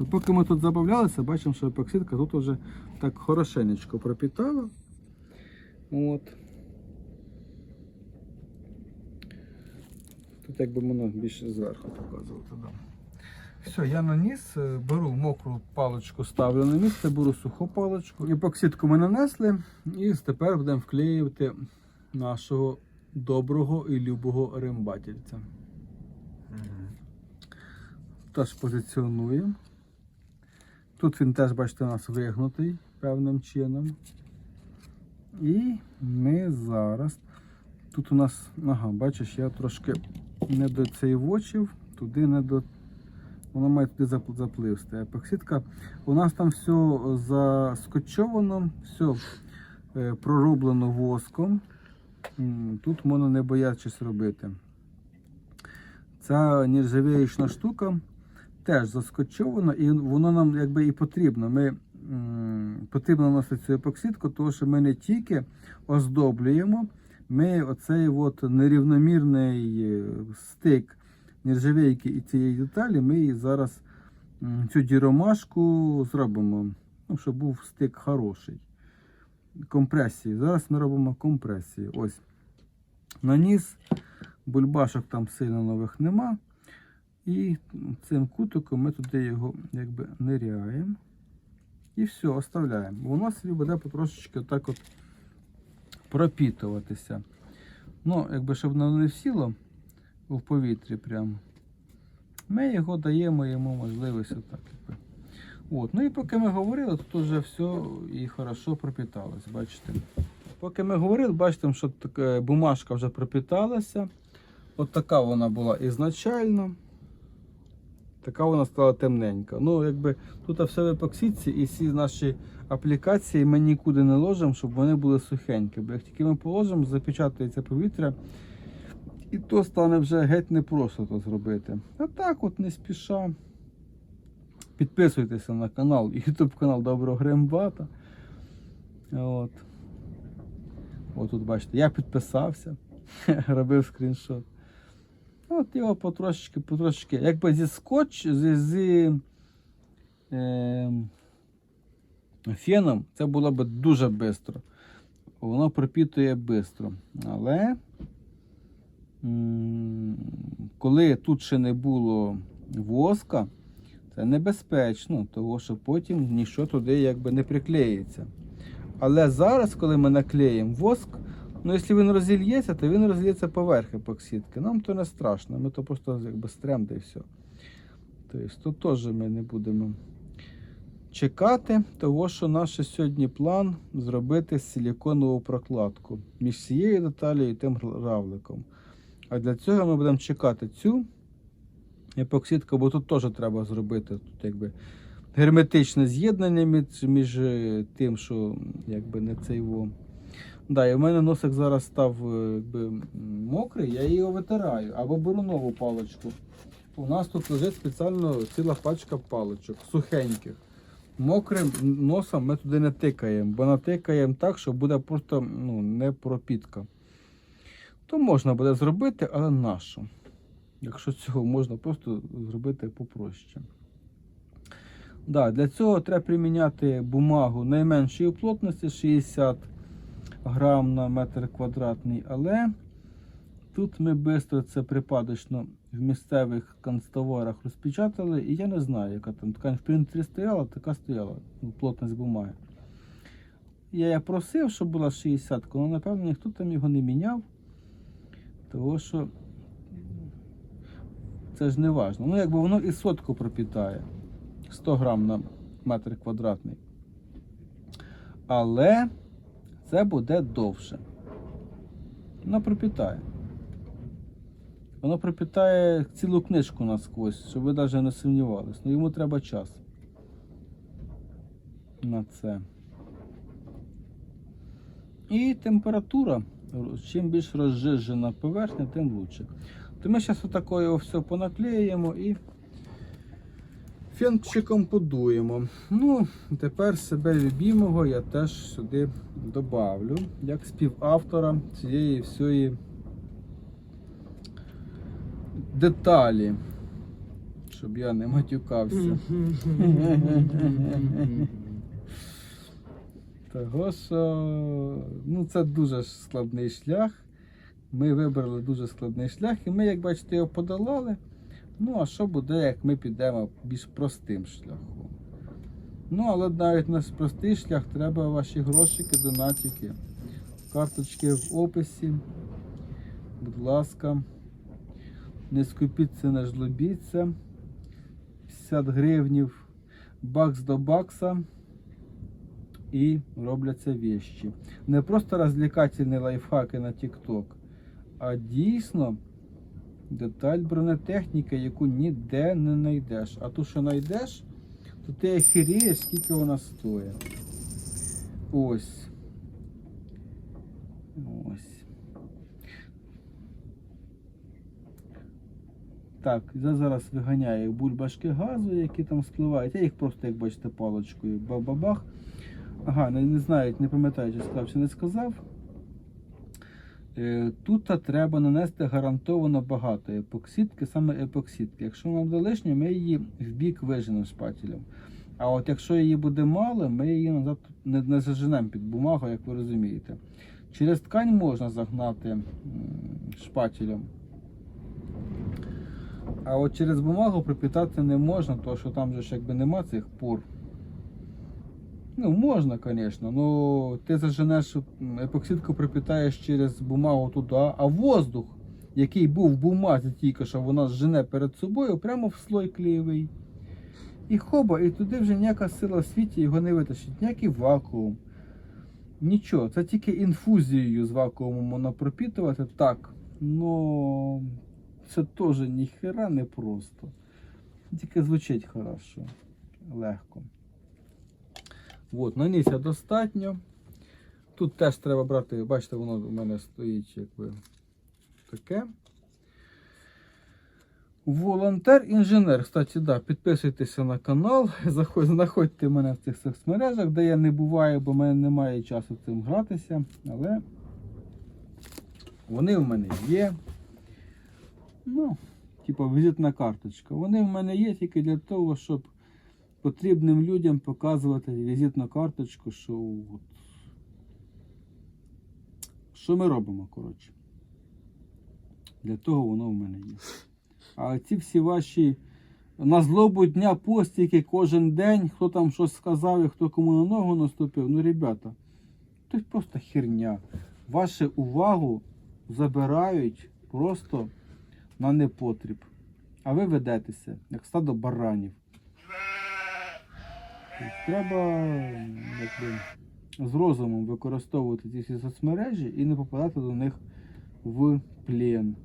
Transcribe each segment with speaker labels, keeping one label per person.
Speaker 1: То поки ми тут забавлялися, бачимо, що епоксидка тут вже так хорошенечко пропітала. От. Тут якби воно більше зверху показувати. Да. Все, я наніс, е, беру мокру паличку, ставлю на місце, беру суху паличку. Епоксидку ми нанесли і тепер будемо вклеювати нашого доброго і любого рембательця. Теж позиціонуємо. Тут він теж, бачите, у нас вигнутий певним чином. І ми зараз. Тут у нас, ага, бачиш, я трошки не до цей вочив, туди не до. Воно має туди запливсти. Епоксидка. У нас там все заскотчовано, все е, пророблено воском. Тут можна не боятися робити. Ця нержавіючна штука теж заскотчована, і воно нам якби і потрібно. Ми потрібно наносити цю епоксидку, тому що ми не тільки оздоблюємо, ми оцей от нерівномірний е, стик нержавійки і цієї деталі, ми зараз цю діромашку зробимо, ну, щоб був стик хороший. Компресії. Зараз ми робимо компресії. Ось. Наніс, бульбашок там сильно нових нема. І цим кутиком ми туди його якби ниряємо. І все, оставляємо. Воно собі буде потрошечки так от пропітуватися. Ну, якби щоб воно не всіло в повітрі прямо. Ми його даємо йому можливість отак. От. Ну і поки ми говорили, тут вже все і хорошо пропіталось, бачите. Поки ми говорили, бачите, що така бумажка вже пропіталася. От така вона була ізначально. Така вона стала темненька. Ну, якби тут все в епоксидці і всі наші аплікації ми нікуди не ложимо, щоб вони були сухенькі. Бо як тільки ми положимо, запечатається повітря, і то стане вже геть непросто то зробити. А так от не спіша. Підписуйтеся на канал, YouTube канал Доброго Гримбата. От. От тут бачите, я підписався, робив скріншот. От його потрошечки, потрошечки. Якби зі скотч, зі, зі е, феном це було б дуже швидко. Воно пропітує швидко. Але коли тут ще не було воска, це небезпечно, тому що потім нічого туди якби не приклеїться. Але зараз, коли ми наклеїмо воск, ну якщо він розільється, то він розільється поверх епоксидки. Нам то не страшно, ми то просто якби стрем і все. Тобто тут теж ми не будемо чекати, того що наш сьогодні план зробити силіконову прокладку між цією деталею і тим равликом. А для цього ми будемо чекати цю епоксидку, бо тут теж треба зробити тут якби герметичне з'єднання між, між е, тим, що якби не цей во. Да, і в мене носик зараз став е, якби, мокрий, я його витираю або беру нову паличку. У нас тут лежить спеціально ціла пачка паличок, сухеньких. Мокрим носом ми туди не тикаємо, бо натикаємо так, що буде просто ну, не пропітка. То можна буде зробити, але нащо? Якщо цього можна просто зробити попроще. Да, для цього треба приміняти бумагу найменшої плотності 60 грам на метр квадратний, але тут ми швидко це припадочно в місцевих канцтоварах розпечатали, і я не знаю, яка там ткань в принтері стояла, така стояла ну, плотність бумаги. Я просив, щоб була 60, але напевно ніхто там його не міняв, тому що це ж не важно. Ну, якби воно і сотку пропітає. 100 грам на метр квадратний. Але це буде довше. Воно пропітає. Воно пропітає цілу книжку насквозь, щоб ви навіть не сумнівались. Ну йому треба час на це. І температура. Чим більш розжижена поверхня, тим краще. То ми зараз отако все понаклеїмо і фенчиком подуємо. Ну, тепер себе любимого я теж сюди добавлю, як співавтора цієї всієї деталі. щоб я не матюкався. Того що ну, це дуже складний шлях. Ми вибрали дуже складний шлях, і ми, як бачите, його подолали. Ну, а що буде, як ми підемо більш простим шляхом? Ну, але навіть на простий шлях треба ваші грошики, донатики. Карточки в описі. Будь ласка. Не скупіться, не жлобіться. 50 гривнів бакс до бакса. І робляться вещі. Не просто розвлекательні лайфхаки на TikTok, а дійсно деталь бронетехніки, яку ніде не знайдеш. А ту, що знайдеш, то ти охерієш, скільки вона стоїть. Ось. Ось. Так, я зараз виганяю бульбашки газу, які там спливають. Я їх просто, як бачите, паличкою бабабах. Ага, не, не знаю, не пам'ятаю, чи сказав, чи не сказав. Е, Тут треба нанести гарантовано багато епоксидки, саме епоксидки. Якщо нам буде лишньо, ми її в бік виженемо шпателем. А от якщо її буде мало, ми її назад не, не заженемо під бумагу, як ви розумієте. Через ткань можна загнати шпателем. А от через бумагу припітати не можна, тому що там же ж якби нема цих пор. Ну, можна, звісно, но ти заженеш епоксидку припитаєш через бумагу туди, а воздух, який був в бумазі тільки що вона зжене перед собою, прямо в слой клеєвий. І хоба, і туди вже ніяка сила в світі його не витащить, ніякий вакуум. Нічого, це тільки інфузією з вакуумом можна пропітувати. Так, ну це теж ніхера не просто. Тільки звучить хорошо, легко. От, наніся достатньо. Тут теж треба брати, бачите, воно у мене стоїть якби таке. Волонтер-інженер. Кстати, да, підписуйтеся на канал, знаходьте мене в цих соцмережах, де я не буваю, бо в мене немає часу цим гратися. Але вони в мене є. Ну, типу візитна карточка. Вони в мене є тільки для того, щоб потрібним людям показувати візитну карточку, що от, що ми робимо, коротше. Для того воно в мене є. А ці всі ваші на злобу дня постійки кожен день, хто там щось сказав і хто кому на ногу наступив. Ну, ребята, це просто херня. Вашу увагу забирають просто на непотріб. А ви ведетеся, як стадо баранів. Треба якби, з розумом використовувати ці всі соцмережі і не попадати до них в плен.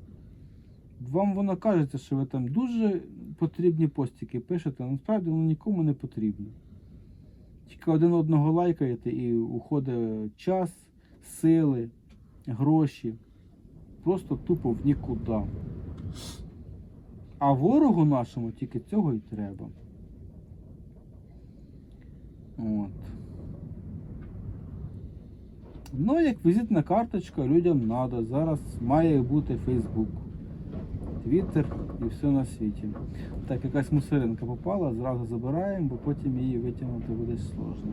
Speaker 1: Вам воно кажеться, що ви там дуже потрібні постіки пишете, а насправді воно нікому не потрібно. Тільки один одного лайкаєте і уходить час, сили, гроші. Просто тупо в нікуди. А ворогу нашому тільки цього і треба. От. Ну, як візитна карточка людям треба. Зараз має бути Facebook, Twitter і все на світі. Так, якась мусоринка попала, зразу забираємо, бо потім її витягнути буде сложно.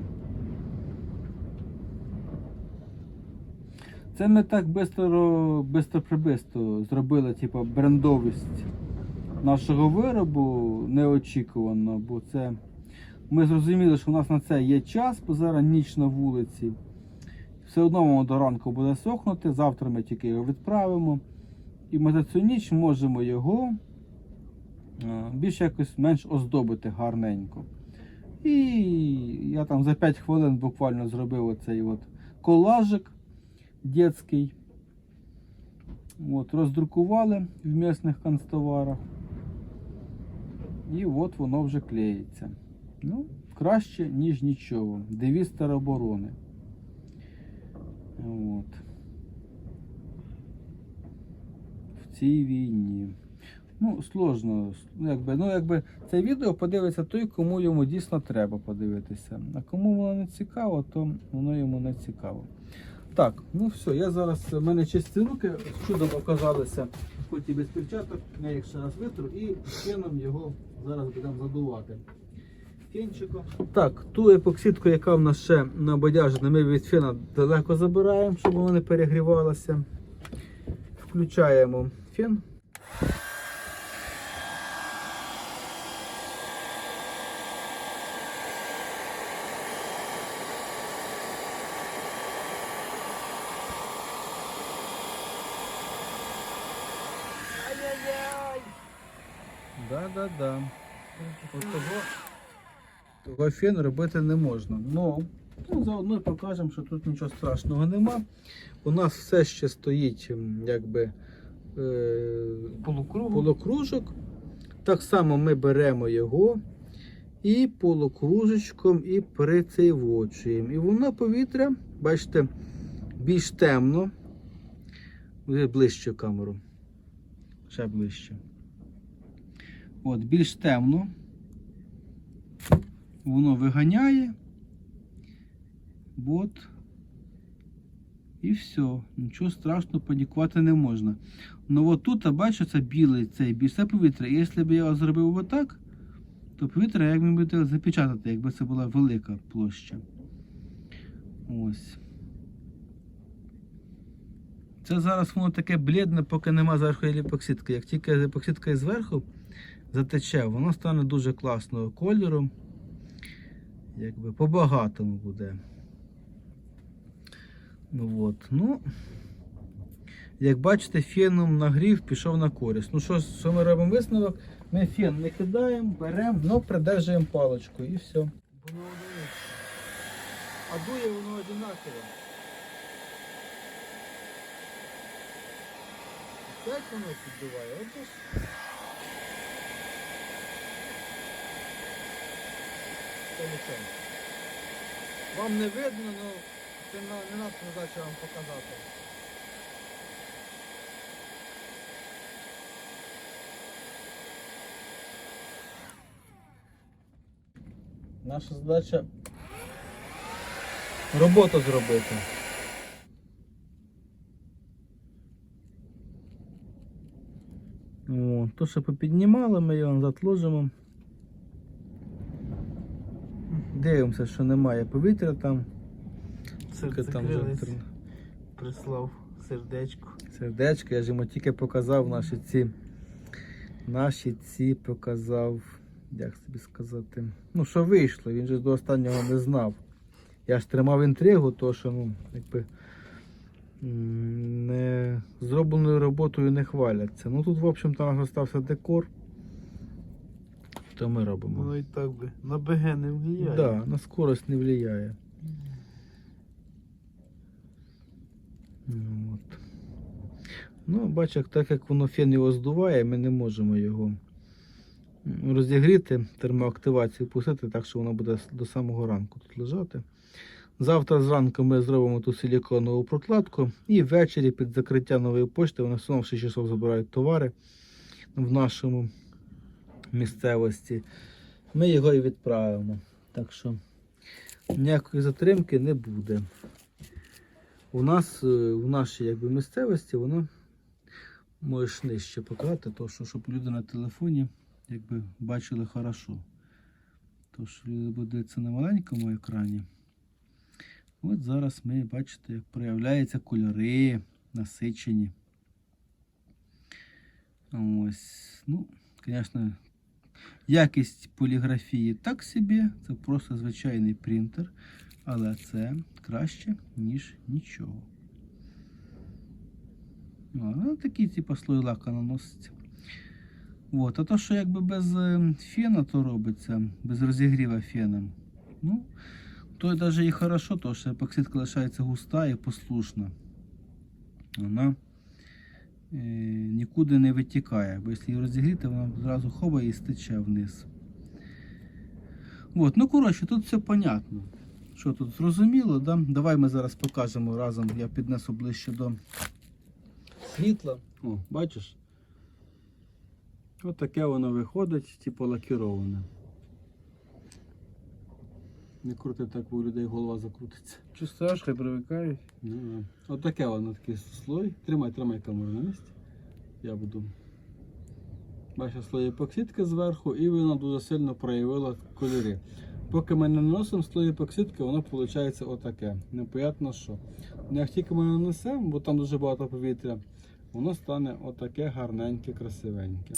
Speaker 1: Це ми так бистро, бистро прибисто зробили, типу, брендовість нашого виробу неочікувано, бо це ми зрозуміли, що у нас на це є час, бо зараз ніч на вулиці. Все одно воно до ранку буде сохнути. Завтра ми тільки його відправимо. І ми за цю ніч можемо його е, більш якось менш оздобити гарненько. І я там за 5 хвилин буквально зробив оцей от колажик дитячий. От, роздрукували в місних канцтоварах. І от воно вже клеїться. Ну, краще, ніж нічого. Девіз тероборони. От. В цій війні. Ну, сложно. Ну, якби, ну, якби це відео подивиться той, кому йому дійсно треба подивитися. А кому воно не цікаво, то воно йому не цікаво. Так, ну все, я зараз, в мене чисті руки чудом оказалися, хоч і без перчаток, я їх ще раз витру і феном його зараз будемо задувати. Фенчиком. Так, ту епоксидку, яка в нас ще набодяжена, ми від фена далеко забираємо, щоб вона не перегрівалася. Включаємо фен. Да-да-да. От того, того фен робити не можна. Ну, ну, заодно покажемо, що тут нічого страшного нема. У нас все ще стоїть якби е,
Speaker 2: Полукругу.
Speaker 1: полукружок. Так само ми беремо його і полукружечком і прицейвочуємо. І воно повітря, бачите, більш темно. Ближче в камеру. Ще ближче. От, більш темно. Воно виганяє. От. І все. Нічого страшного панікувати не можна. Ну от тут, бачу, це білий цей більше повітря. І якщо б я зробив отак, то повітря як ми буде запечатати, якби це була велика площа. Ось. Це зараз воно таке блідне, поки нема зверху епоксидки. Як тільки епоксидка зверху затече, воно стане дуже класного кольору. Якби по-багатому буде. Ну от. Ну, як бачите, феном нагрів пішов на користь. Ну що, що ми робимо висновок? Ми фен не кидаємо, беремо, но придержуємо паличку і все.
Speaker 2: Воно.
Speaker 1: А дує воно одинаково. Опять воно піддуває, от нічого. Вам не видно, але це не наша задача вам показати. Наша задача роботу зробити. О, то, що попіднімали, ми його назад ложимо. Дивимося, що немає повітря там. Тільки там
Speaker 2: прислав сердечко.
Speaker 1: сердечко, я ж йому тільки показав наші ці. Наші ці показав. Як собі сказати? Ну, що вийшло, він же до останнього не знав. Я ж тримав інтригу, то що, ну, якби не зробленою роботою не хваляться. Ну тут, в общем-то, у декор. То ми робимо.
Speaker 2: Воно і так би на БГ не влияє.
Speaker 1: Да, на скорость не влияє. Ну, От. Ну, бач, як так як воно фен його здуває, ми не можемо його розігріти, термоактивацію пустити, так що воно буде до самого ранку тут лежати. Завтра зранку ми зробимо ту силіконову прокладку і ввечері під закриття нової пошти вони все одно в 6 часов забирають товари в нашому місцевості. Ми його і відправимо. Так що ніякої затримки не буде. У нас е, в нашій якби, місцевості воно можеш нижче показати, то що, щоб люди на телефоні якби, бачили хорошо. То що люди будуть на маленькому екрані. От зараз ми бачите, як проявляються кольори насичені. Ось. Ну, звісно, Якість поліграфії так собі, це просто звичайний принтер, але це краще, ніж нічого. Ну, такий типу слой лака наноситься. От, а то, що якби без е, фена то робиться, без розігріва феном, ну, то навіть і хорошо, то що епоксидка лишається густа і послушна. Вона нікуди не витікає, бо якщо її розігріти, вона зразу хоба і стече вниз. От, ну коротше, тут все понятно. Що тут зрозуміло, да? Давай ми зараз покажемо разом, я піднесу ближче до світла. О, бачиш? Ось таке воно виходить, типу лакіроване. Не крути так, у людей голова закрутиться.
Speaker 2: Чи страшно, хай привикають.
Speaker 1: Ну. Отаке воно такий слой. Тримай, тримай камеру на місці. Я буду. Бачиш, слой епоксидки зверху, і вона дуже сильно проявила кольори. Поки ми не наносимо слой епоксидки, воно виходить отаке. Непонятно що. Ну, Як тільки ми нанесемо, бо там дуже багато повітря, воно стане отаке гарненьке, красивеньке.